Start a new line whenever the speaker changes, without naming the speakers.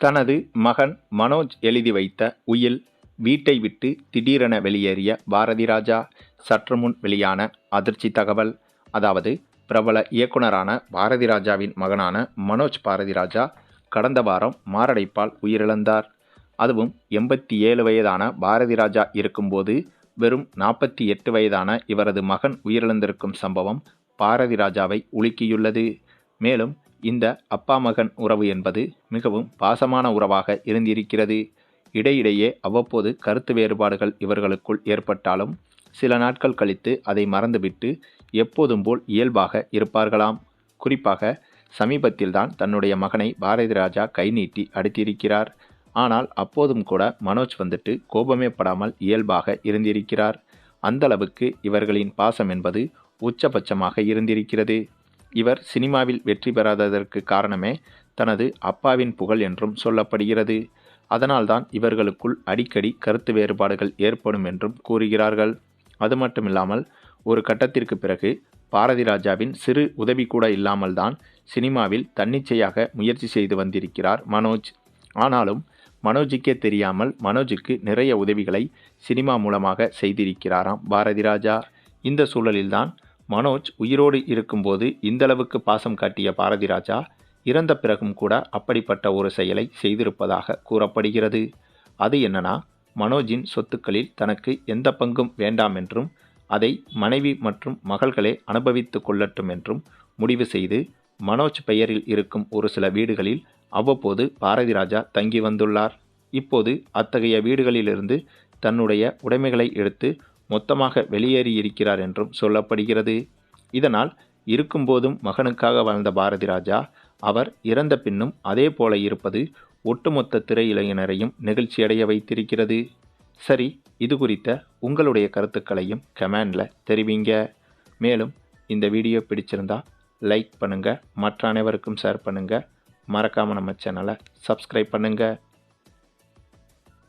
தனது மகன் மனோஜ் எழுதி வைத்த உயில் வீட்டை விட்டு திடீரென வெளியேறிய பாரதி ராஜா சற்று முன் வெளியான அதிர்ச்சி தகவல். அதாவது பிரபல இயக்குனரான பாரதி ராஜாவின் மகனான மனோஜ் பாரதி ராஜா கடந்த வாரம் மாரடைப்பால் உயிரிழந்தார். அதுவும் எண்பத்தி ஏழு வயதான பாரதி ராஜா இருக்கும்போது வெறும் நாற்பத்தி எட்டு வயதான இவரது மகன் உயிரிழந்திருக்கும் சம்பவம் பாரதி ராஜாவை உலுக்கியுள்ளது. மேலும் இந்த அப்பா மகன் உறவு என்பது மிகவும் பாசமான உறவாக இருந்திருக்கிறது. இடையிடையே அவ்வப்போது கருத்து வேறுபாடுகள் இவர்களுக்குள் ஏற்பட்டாலும் சில நாட்கள் கழித்து அதை மறந்துவிட்டு எப்போதும் போல் இயல்பாக இருப்பார்களாம். குறிப்பாக சமீபத்தில்தான் தன்னுடைய மகனை பாரதி ராஜா கை நீட்டி அடித்திருக்கிறார். ஆனால் அப்போதும் கூட மனோஜ் வந்துட்டு கோபமே படாமல் இயல்பாக இருந்திருக்கிறார். அந்தளவுக்கு இவர்களின் பாசம் என்பது உச்சபட்சமாக இருந்திருக்கிறது. இவர் சினிமாவில் வெற்றி பெறாததற்கு காரணமே தனது அப்பாவின் புகழ் என்றும் சொல்லப்படுகிறது. அதனால்தான் இவர்களுக்குள் அடிக்கடி கருத்து வேறுபாடுகள் ஏற்படும் என்றும் கூறுகிறார்கள். அது மட்டுமில்லாமல் ஒரு கட்டத்திற்கு பிறகு பாரதி ராஜாவின் சிறு உதவி கூட இல்லாமல் தான் சினிமாவில் தன்னிச்சையாக முயற்சி செய்து வந்திருக்கிறார் மனோஜ். ஆனாலும் மனோஜுக்கே தெரியாமல் மனோஜுக்கு நிறைய உதவிகளை சினிமா மூலமாக செய்திருக்கிறாராம் பாரதி ராஜா. இந்த சூழலில்தான் மனோஜ் உயிரோடு இருக்கும்போது இந்தளவுக்கு பாசம் காட்டிய பாரதி ராஜா இறந்த பிறகும் கூட அப்படிப்பட்ட ஒரு செயலை செய்திருப்பதாக கூறப்படுகிறது. அது என்னன்னா மனோஜின் சொத்துக்களில் தனக்கு எந்த பங்கும் வேண்டாம் என்றும் அதை மனைவி மற்றும் மகள்களே அனுபவித்து கொள்ளட்டும் என்றும் முடிவு செய்து மனோஜ் பெயரில் இருக்கும் ஒரு சில வீடுகளில் அவ்வப்போது பாரதி ராஜா தங்கி வந்துள்ளார். இப்போது அத்தகைய வீடுகளிலிருந்து தன்னுடைய உடைமைகளை எடுத்து மொத்தமாக வெளியேறியிருக்கிறார் என்றும் சொல்லப்படுகிறது. இதனால் இருக்கும்போதும் மகனுக்காக வாழ்ந்த பாரதி ராஜா அவர் இறந்த பின்னும் அதே போல இருப்பது ஒட்டுமொத்த திரையிலையினரையும் நெகிழ்ச்சியடைய வைத்திருக்கிறது. சரி இது குறித்த உங்களுடைய கருத்துக்களையும் கமெண்டில் தெரிவிங்க. மேலும் இந்த வீடியோ பிடிச்சிருந்தா லைக் பண்ணுங்கள் மற்ற அனைவருக்கும் ஷேர் பண்ணுங்கள் மறக்காமல் நம்ம சேனலை சப்ஸ்கிரைப் பண்ணுங்கள்